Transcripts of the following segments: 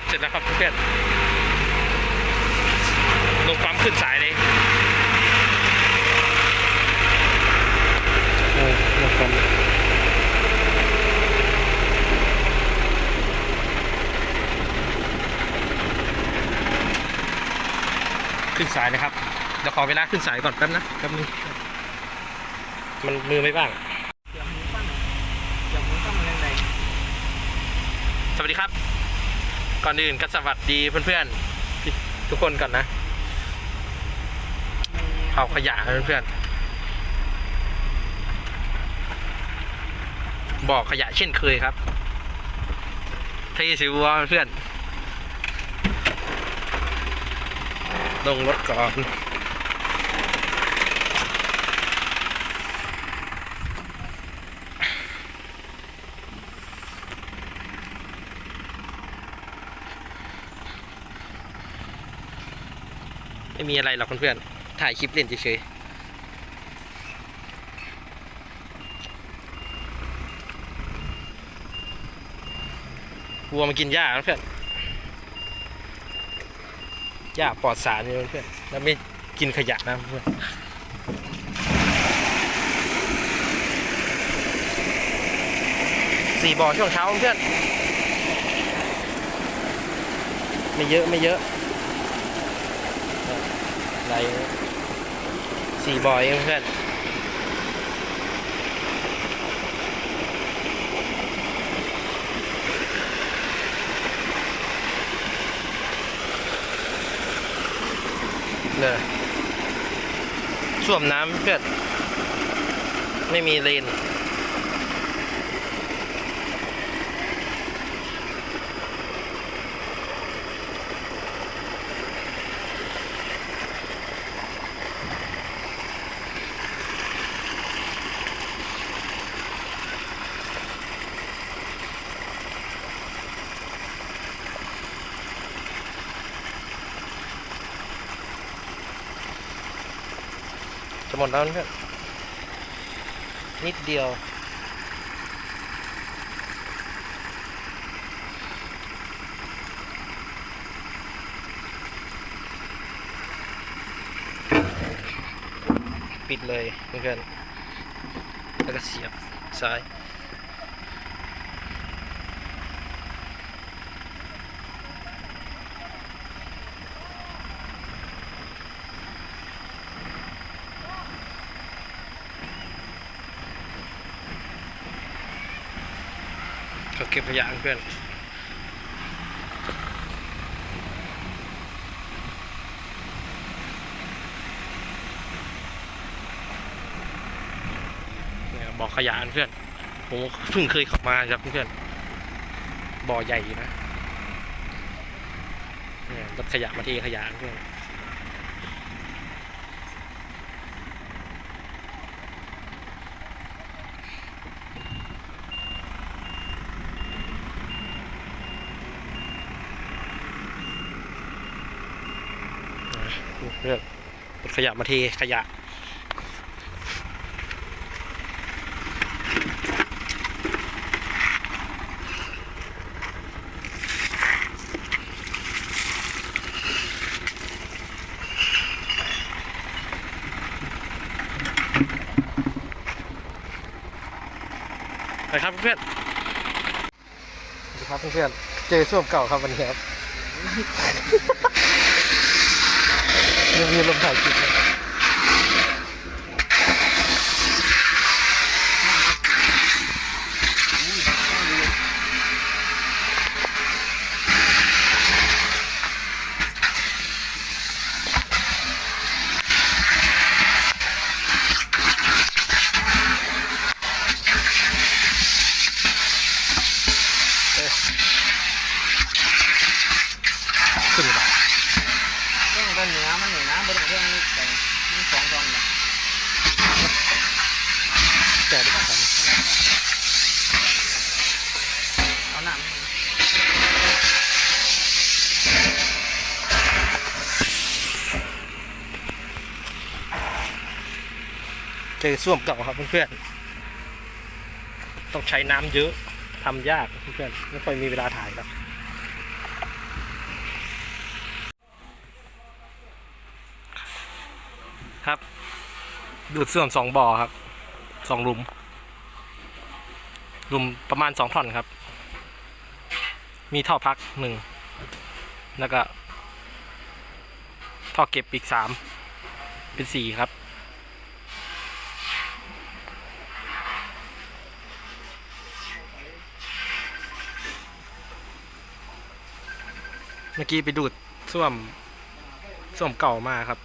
ครับ เสร็จแล้วครับเพื่อนลงปั๊มขึ้นสายเลยเออลงปั๊มขึ้นสายนะครับ เดี๋ยวขอเวลาขึ้นสายก่อนแป๊บนะแป๊บนึงมันมือไม่บ้างเดี๋ยวหมูปั้นเดี๋ยวหมูปั้นมันแรงสวัสดีครับ ก่อนอื่นก็สวัสดีเพื่อนๆทุกคนก่อนนะเผาขยะเพื่อนๆบอกขยะเช่นเคยครับเที่สิวเพื่อนลงรถก่อน ไม่มีอะไรหรอกเพื่อนๆถ่ายคลิปเล่นเฉยๆวัวมากินหญ้าเพื่อนหญ้าปลอดสารนี่เพื่อนๆแล้วไม่กินขยะนะเพื่อนสี่บ่อช่วงเช้าเพื่อนไม่เยอะไม่เยอะ ไรสี่บอยเองเพื่อนเลยช่วมน้ำเพื่อนไม่มีเลน จะหมดแล้วเพื่นิดเดียว ปิดเลยเพื่อนแล้วก็เสียบซ้าย เก็บขยะเพื่อนเนี่ยบอกขยะเพื่อนผมเพิ่งเคยขับมาครับเพื่อนบ่อใหญ่นะเนี่ยรถขยะมาเทขยะเพื่อน เรื่องขยะมาเทขยะไปครับเพื่อนสวัสดีครับเพื่อนเจอส้วมเก่าครับวันนี้ครับ ยัง หนามเจอส้วมเก่าครับเพื่อนๆต้องใช้น้ำเยอะทำยากเพื่อนๆไม่ค่อยมีเวลาถ่ายครับครับ ดูดส้วมสองบ่อครับสองลุมลุมประมาณสองท่อนครับ มีท่อพักหนึ่งแล้วก็ท่อเก็บอีกสามเป็นสี่ครับ เมื่อกี้ไปดูดส้วมส้วมเก่ามาครับ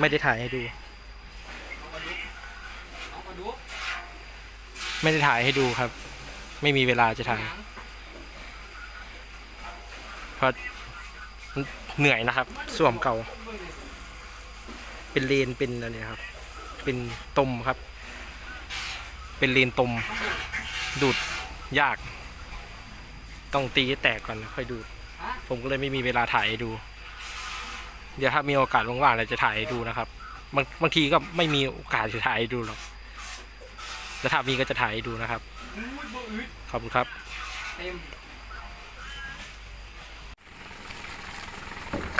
ไม่ได้ถ่ายให้ดูเอามาดูไม่ได้ถ่ายให้ดูครับ ไม่มีเวลาจะถ่าย เพราะเหนื่อยนะครับสวมเก่า เป็นเลนเป็นอะไรครับ เป็นตมครับ เป็นเลนตม ดูดยาก ต้องตีให้แตกก่อนค่อยดูด ผมก็เลยไม่มีเวลาถ่ายให้ดู เดี๋ยวถ้ามีโอกาสว่างๆเราจะถ่ายให้ดูนะครับบางบางทีก็ไม่มีโอกาสจะถ่ายให้ดูหรอกแต่ถ้ามีก็จะถ่ายให้ดูนะครับ ขอบคุณครับ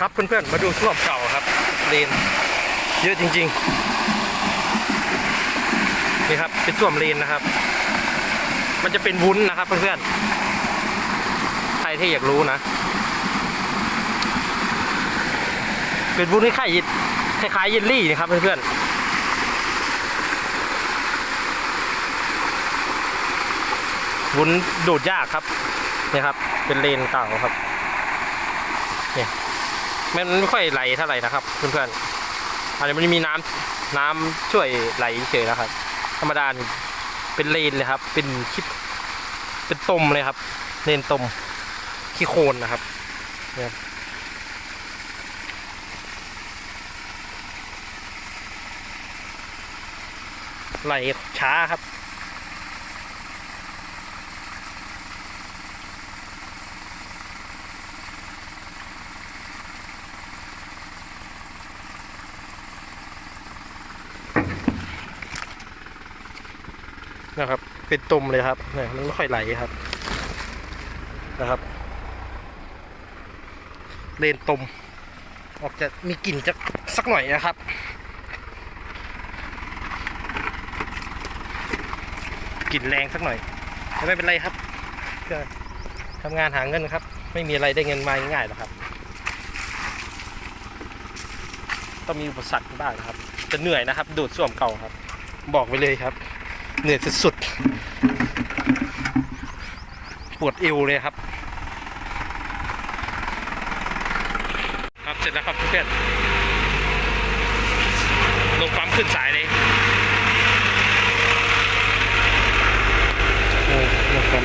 ครับเพื่อนๆ มาดูส้วมเก่าครับเลนเยอะจริงๆนี่ครับเป็นส้วมเลนนะครับ มันจะเป็นวุ้นนะครับเพื่อนๆใครที่อยากรู้นะ เป็นวุ้นคล้ายๆคล้ายๆเยลลี่นะครับเพื่อนๆวุ้นดูดยากครับนี่ครับ เป็นเลนเก่าครับนี่ มันไม่ค่อยไหลเท่าไหร่นะครับเพื่อนๆอาจจะไม่ได้มีน้ำน้ำช่วยไหลเฉยนะครับ ธรรมดาเป็นเลนเลยครับ เป็นคิดเป็นตมเลยครับ เลนตมขี้โคลนนะครับเนี่ยไหลช้าครับ นะครับ เป็นตุ่มเลยครับเนี่ยมันไม่ค่อยไหลครับนะครับ เลนตุ่มออกจะมีกลิ่นจะสักหน่อยนะครับกลิ่นแรงสักหน่อยแต่ไม่เป็นไรครับก็ทำงานหาเงินครับ ไม่มีอะไรได้เงินมาง่ายๆหรอกครับต้องมีอุปสรรคบ้างนะครับ จะเหนื่อยนะครับ ดูดส่วมเก่าครับ บอกไปเลยครับ เหนื่อยสุดๆปวดเอวเลยครับ ครับเสร็จแล้วครับเพื่อนลงปั๊มขึ้นสายเลยโอ้ลงปั๊ม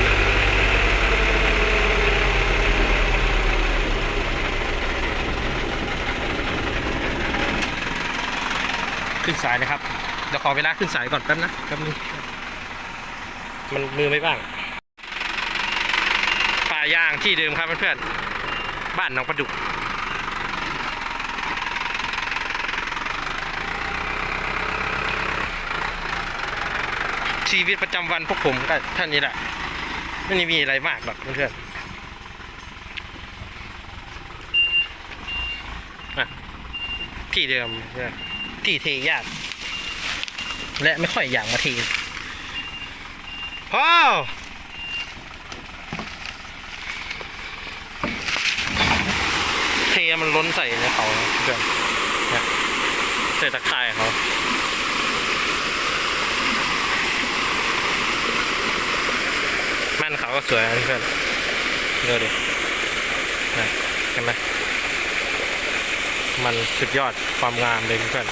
ขึ้นสายเลยครับเดี๋ยวขอเวลาขึ้นสายก่อนแป๊บนะแป๊บนึง มันมือไม่บ้างป่ายางที่เดิมครับเพื่อนๆบ้านหนองประดุกชีวิตประจำวันพวกผมก็ท่านนี้แหละไม่ได้มีอะไรมากหรอกเพื่อนๆอะที่เดิมเนี่ยที่เทยากและไม่ค่อยอยากมาเท พ่อเทมันล้นใส่ในเขาเพื่อนเนี่ยใส่ตะข่ายเขาแม่นเขาก็สวยนะเพื่อนดูดินะเห็นไหมมันสุดยอดความงามเลยเพื่อน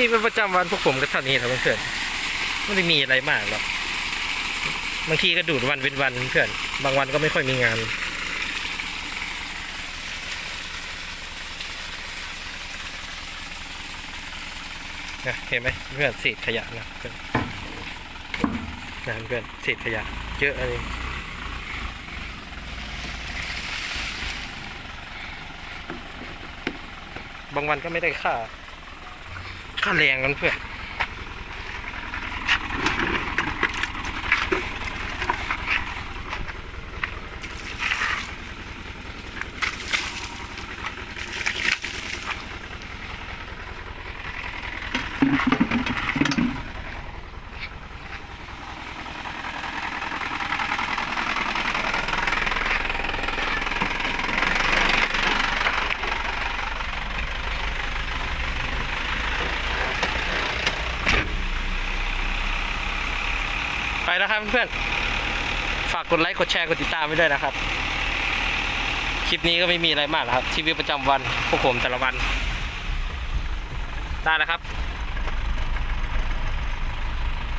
ที่เป็นประจำวันพวกผมก็เท่านี้ครับเพื่อนๆไม่ได้มีอะไรมากหรอกบางทีก็ดูดวันเป็นวันเพื่อนบางวันก็ไม่ค่อยมีงานนะเห็นไหมเพื่อนเศษขยะนะเพื่อนนะเพื่อนเศษขยะ เยอะเลยบางวันก็ไม่ได้ค่าาแรงกันเพื่อน ไปแล้วครับเพื่อนๆฝากกดไลค์กดแชร์กดติดตามไว้ด้วยนะครับ คลิปนี้ก็ไม่มีอะไรมากนะครับชีวิตประจำวันพวกผมแต่ละวัน ได้แล้วครับ